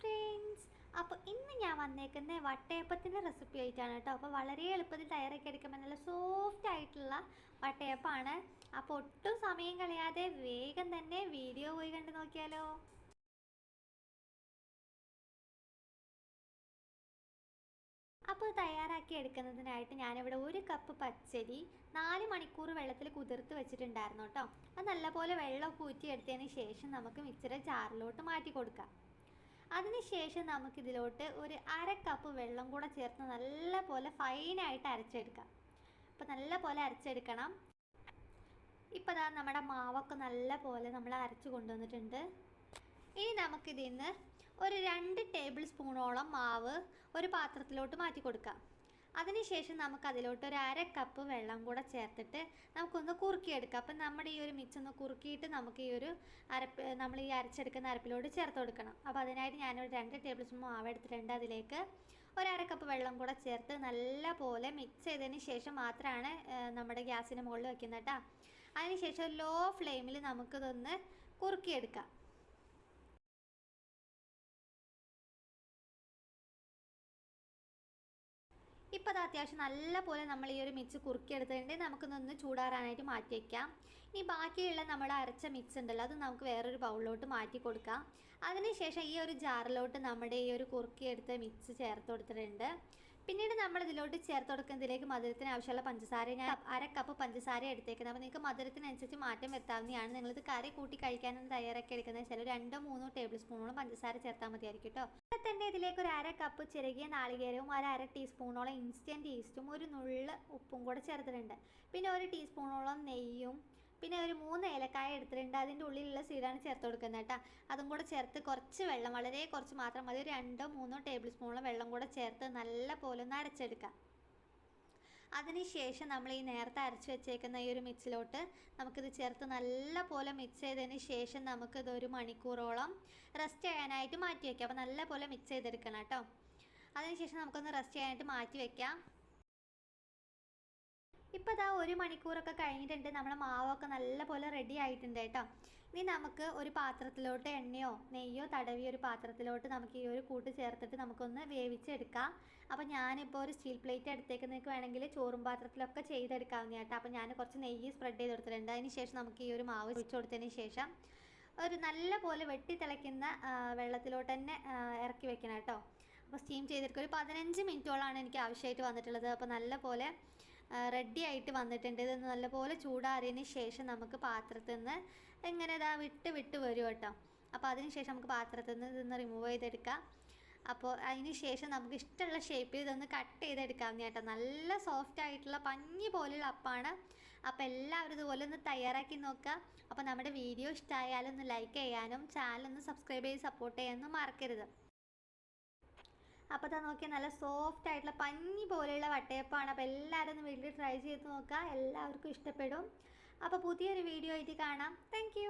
Friends അപ്പോൾ ഇന്ന് ഞാൻ വന്നേക്കുന്ന വട്ടയപ്പത്തിന്റെ റെസിപ്പി ആയിട്ടാണ് കേട്ടോ. അപ്പോൾ വളരെ എളുപ്പത്തിൽ തയ്യാറാക്കി എടുക്കുമ്പോൾ നല്ല സോഫ്റ്റ് ആയിട്ടുള്ള വട്ടയപ്പാണ്. അപ്പോൾ ഒട്ടും സമയം കളയാതെ വേഗം തന്നെ വീഡിയോ പോയി കണ്ടു നോക്കിയാലോ. അപ്പോൾ തയ്യാറാക്കി എടുക്കുന്നതിനായിട്ട് ഞാനിവിടെ ഒരു കപ്പ് പച്ചരി നാല് മണിക്കൂർ വെള്ളത്തിൽ കുതിർത്ത് വെച്ചിട്ടുണ്ടായിരുന്നു കേട്ടോ. അത് നല്ലപോലെ വെള്ളമൊക്കെ ഊറ്റിയെടുത്തതിന് ശേഷം നമുക്ക് മിക്സിയുടെ ജാറിലോട്ട് മാറ്റി കൊടുക്കാം. അതിനുശേഷം നമുക്കിതിലോട്ട് ഒരു അര കപ്പ് വെള്ളം കൂടെ ചേർത്ത് നല്ല നല്ലപോലെ ഫൈനായിട്ട് അരച്ചെടുക്കാം. അപ്പോൾ നല്ലപോലെ അരച്ചെടുക്കണം. ഇപ്പോൾ ദാ നമ്മുടെ മാവൊക്കെ നല്ല പോലെ നമ്മൾ അരച്ച് കൊണ്ടുവന്നിട്ടുണ്ട്. ഇനി നമുക്കിതിൽ നിന്ന് ഒരു രണ്ട് ടേബിൾ സ്പൂണോളം മാവ് ഒരു പാത്രത്തിലോട്ട് മാറ്റി കൊടുക്കാം. അതിനുശേഷം നമുക്ക് അതിലോട്ട് ഒരു അര കപ്പ് വെള്ളം കൂടെ ചേർത്തിട്ട് നമുക്കൊന്ന് കുറുക്കിയെടുക്കാം. അപ്പം നമ്മുടെ ഈ ഒരു മിക്സ് ഒന്ന് കുറുക്കിയിട്ട് നമുക്ക് ഈ ഒരു അരപ്പ് നമ്മൾ ഈ അരച്ചെടുക്കുന്ന അരപ്പിലോട് ചേർത്ത് കൊടുക്കണം. അപ്പോൾ അതിനായിട്ട് ഞാനൊരു രണ്ട് ടേബിൾ സ്പൂൺ മാവ് എടുത്തിട്ടുണ്ട് അതിലേക്ക്. ഒരു അര കപ്പ് വെള്ളം കൂടെ ചേർത്ത് നല്ല പോലെ മിക്സ് ചെയ്തതിന് ശേഷം മാത്രമാണ് നമ്മുടെ ഗ്യാസിന് മുകളിൽ വെക്കുന്നത് കേട്ടോ അതിനുശേഷം ലോ ഫ്ലെയിമിൽ നമുക്കിതൊന്ന് കുറുക്കിയെടുക്കാം. ഇപ്പോൾ അത് അത്യാവശ്യം നല്ല പോലെ നമ്മൾ ഈ ഒരു മിക്സ് കുറുക്കിയെടുത്തിട്ടുണ്ട്. നമുക്കൊന്നൊന്ന് ചൂടാറാനായിട്ട് മാറ്റി വയ്ക്കാം ഇനി ബാക്കിയുള്ള നമ്മുടെ അരച്ച മിക്സ് ഉണ്ടല്ലോ അത് നമുക്ക് വേറൊരു ബൗളിലോട്ട് മാറ്റി കൊടുക്കാം. അതിനുശേഷം ഈ ഒരു ജാറിലോട്ട് നമ്മുടെ ഈ ഒരു കുറുക്കിയെടുത്ത മിക്സ് ചേർത്ത് കൊടുത്തിട്ടുണ്ട്. പിന്നീട് നമ്മൾ ഇതിലോട്ട് ചേർത്ത് കൊടുക്കുന്നതിലേക്ക് മധുരത്തിന് ആവശ്യമുള്ള പഞ്ചസാര ഞാൻ അര കപ്പ് പഞ്ചസാര എടുത്തേക്കുന്നത്. അപ്പോൾ നിങ്ങൾക്ക് മധുരത്തിനനുസരിച്ച് മാറ്റം വരുത്താവുന്നതാണ്. നിങ്ങളിത് കറി കൂട്ടി കഴിക്കാനും തയ്യാറാക്കി എടുക്കുന്നത് ചില രണ്ടോ മൂന്നോ ടേബിൾ സ്പൂണോളം പഞ്ചസാര ചേർത്താൽ മതിയായിരിക്കും കേട്ടോ അപ്പോൾ തന്നെ ഇതിലേക്ക് ഒരു അര കപ്പ് ചെറുകിയ നാളികേരവും ഒരു അര ടീസ്പൂണോളം ഇൻസ്റ്റന്റ് ഈസ്റ്റും ഒരു നുള്ള് ഉപ്പും കൂടെ ചേർത്തിട്ടുണ്ട്. പിന്നെ ഒരു ടീസ്പൂണോളം നെയ്യും പിന്നെ ഒരു മൂന്ന് ഏലക്കായ എടുത്തിട്ടുണ്ട്. അതിന്റെ ഉള്ളിലുള്ള സീഡാണ് ചേർത്ത് കൊടുക്കുന്നത് കേട്ടോ. അതും കൂടെ ചേർത്ത് കുറച്ച് വെള്ളം വളരെ കുറച്ച് മാത്രം മതി. ഒരു രണ്ടോ മൂന്നോ ടേബിൾ സ്പൂണോ വെള്ളം കൂടെ ചേർത്ത് നല്ല പോലെ ഒന്ന് അരച്ചെടുക്കുക. അതിനുശേഷം നമ്മൾ ഈ നേരത്തെ അരച്ച് വെച്ചേക്കുന്ന ഈ ഒരു മിക്സിലോട്ട് നമുക്കിത് ചേർത്ത് നല്ല പോലെ മിക്സ് ചെയ്തതിന് ശേഷം നമുക്കിത് ഒരു മണിക്കൂറോളം റെസ്റ്റ് ചെയ്യാനായിട്ട് മാറ്റി വയ്ക്കാം അപ്പോൾ നല്ല പോലെ മിക്സ് ചെയ്തെടുക്കണം കേട്ടോ. അതിനുശേഷം നമുക്കൊന്ന് റെസ്റ്റ് ചെയ്യാനായിട്ട് മാറ്റി വയ്ക്കാം ഇപ്പോൾ ഇതാ ഒരു മണിക്കൂറൊക്കെ കഴിഞ്ഞിട്ടുണ്ട്. നമ്മുടെ മാവൊക്കെ നല്ലപോലെ റെഡി ആയിട്ടുണ്ട് കേട്ടോ. ഇനി നമുക്ക് ഒരു പാത്രത്തിലോട്ട് എണ്ണയോ നെയ്യോ തടവിയ ഒരു പാത്രത്തിലോട്ട് നമുക്ക് ഈ ഒരു കൂട്ട് ചേർത്തിട്ട് നമുക്കൊന്ന് വേവിച്ചെടുക്കാം. അപ്പോൾ ഞാനിപ്പോൾ ഒരു സ്റ്റീൽ പ്ലേറ്റ് നിങ്ങൾക്ക് വേണമെങ്കിൽ ചോറും പാത്രത്തിലൊക്കെ ചെയ്തെടുക്കാവുന്ന കേട്ടോ. അപ്പോൾ ഞാൻ കുറച്ച് നെയ്യ് സ്പ്രെഡ് ചെയ്ത് കൊടുത്തിട്ടുണ്ട്. അതിന് ശേഷം നമുക്ക് ഈ ഒരു മാവ് ഒഴിച്ചു കൊടുത്തതിന് ശേഷം ഒരു നല്ല പോലെ വെട്ടി തിളയ്ക്കുന്ന വെള്ളത്തിലോട്ട് തന്നെ ഇറക്കി വെക്കണം കേട്ടോ. അപ്പോൾ സ്റ്റീം ചെയ്തെടുക്കുക ഒരു പതിനഞ്ച് മിനിറ്റോളാണ് എനിക്ക് ആവശ്യമായിട്ട് വന്നിട്ടുള്ളത്. അപ്പോൾ നല്ല പോലെ റെഡി ആയിട്ട് വന്നിട്ടുണ്ട്. ഇത് നല്ലപോലെ ചൂടാറിയതിന് ശേഷം നമുക്ക് പാത്രത്തിൽ നിന്ന് എങ്ങനെ ഇതാ വിട്ട് വിട്ട് വരും കേട്ടോ. അപ്പോൾ അതിന് ശേഷം നമുക്ക് പാത്രത്തിൽ നിന്ന് ഇതൊന്ന് റിമൂവ് ചെയ്തെടുക്കാം. അപ്പോൾ അതിന് ശേഷം നമുക്ക് ഇഷ്ടമുള്ള ഷേപ്പിൽ ഇതൊന്ന് കട്ട് ചെയ്തെടുക്കാം കേട്ടോ. നല്ല സോഫ്റ്റ് ആയിട്ടുള്ള പഞ്ഞി പോലെയുള്ള അപ്പാണ്. അപ്പോൾ എല്ലാവരും ഇതുപോലെ ഒന്ന് തയ്യാറാക്കി നോക്കുക. അപ്പോൾ നമ്മുടെ വീഡിയോ ഇഷ്ടമായാലും ഒന്ന് ലൈക്ക് ചെയ്യാനും ചാനൽ ഒന്ന് സബ്സ്ക്രൈബ് ചെയ്ത് സപ്പോർട്ട് ചെയ്യാനൊന്നും മറക്കരുത്. അപ്പോൾ ഇതാ നോക്കിയാൽ നല്ല സോഫ്റ്റ് ആയിട്ടുള്ള പഞ്ഞി പോലെയുള്ള വട്ടയപ്പമാണ്. അപ്പോൾ എല്ലാവരും ഒന്ന് വീട്ടിൽ ട്രൈ ചെയ്ത് നോക്കുക. എല്ലാവർക്കും ഇഷ്ടപ്പെടും. അപ്പോൾ പുതിയൊരു വീഡിയോ ആയിട്ട് കാണാം. താങ്ക്